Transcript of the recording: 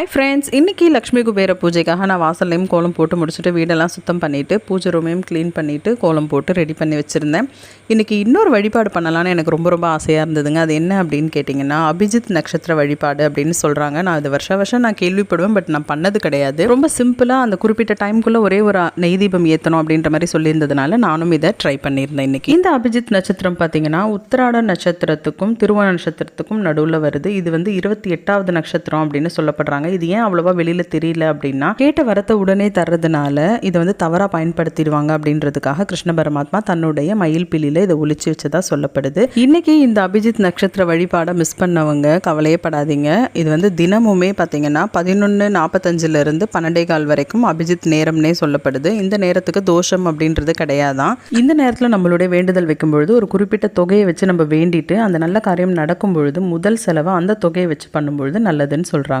Hi friends இன்னைக்கு லக்ஷ்மி குபேர பூஜைக்காக நான் வாசல்லையும் கோலம் போட்டு முடிச்சுட்டு வீடெல்லாம் சுத்தம் பண்ணிவிட்டு பூஜை ரூமையும் க்ளீன் பண்ணிவிட்டு கோலம் போட்டு ரெடி பண்ணி வச்சுருந்தேன். இன்றைக்கி இன்னொரு வழிபாடு பண்ணலான்னு எனக்கு ரொம்ப ரொம்ப ஆசையாக இருந்ததுங்க. அது என்ன அப்படின்னு கேட்டிங்கன்னா அபிஜித் நட்சத்திர வழிபாடு அப்படின்னு சொல்கிறாங்க நான் அது வருஷம் வருஷம் நான் கேள்விப்படுவேன் பட் நான் பண்ணது கிடையாது. ரொம்ப சிம்பிளாக அந்த குறிப்பிட்ட டைம்குள்ளே ஒரே ஒரு நெய் தீபம் ஏற்றணும் அப்படின்ற மாதிரி சொல்லியிருந்ததுனால நானும் இதை ட்ரை பண்ணியிருந்தேன் இன்றைக்கி இந்த அபிஜித் நட்சத்திரம் பார்த்தீங்கன்னா உத்திராட நட்சத்திரத்துக்கும் திருவோண நட்சத்திரத்துக்கும் நடுவில் வருது. இது வந்து இருபத்தி எட்டாவது நட்சத்திரம் அப்படின்னு சொல்லப்படுறாங்க. இது ஏன் அவ்வளோவா வெளியில் தெரியல அப்படின்னா கேட்ட வரத்தை உடனே தர்றதுனால இதை வந்து தவறாக பயன்படுத்திடுவாங்க அப்படின்றதுக்காக கிருஷ்ண பரமாத்மா தன்னுடைய மயில் பிலியில் இதை ஒழிச்சு வச்சதா சொல்லப்படுது. இன்னைக்கு இந்த அபிஜித் நட்சத்திர வழிபாடை மிஸ் பண்ணவங்க கவலையப்படாதீங்க இது வந்து தினமுமே பார்த்தீங்கன்னா பதினொன்று நாற்பத்தஞ்சிலிருந்து பன்னெண்டே கால் வரைக்கும் அபிஜித் நேரம்னே சொல்லப்படுது. இந்த நேரத்துக்கு தோஷம் அப்படின்றது கிடையாதான். இந்த நேரத்தில் நம்மளுடைய வேண்டுதல் வைக்கும் பொழுது ஒரு குறிப்பிட்ட தொகையை வச்சு நம்ம வேண்டிட்டு அந்த நல்ல காரியம் நடக்கும் பொழுது முதல் செலவை அந்த தொகையை வச்சு பண்ணும்பொழுது நல்லதுன்னு சொல்கிறாங்க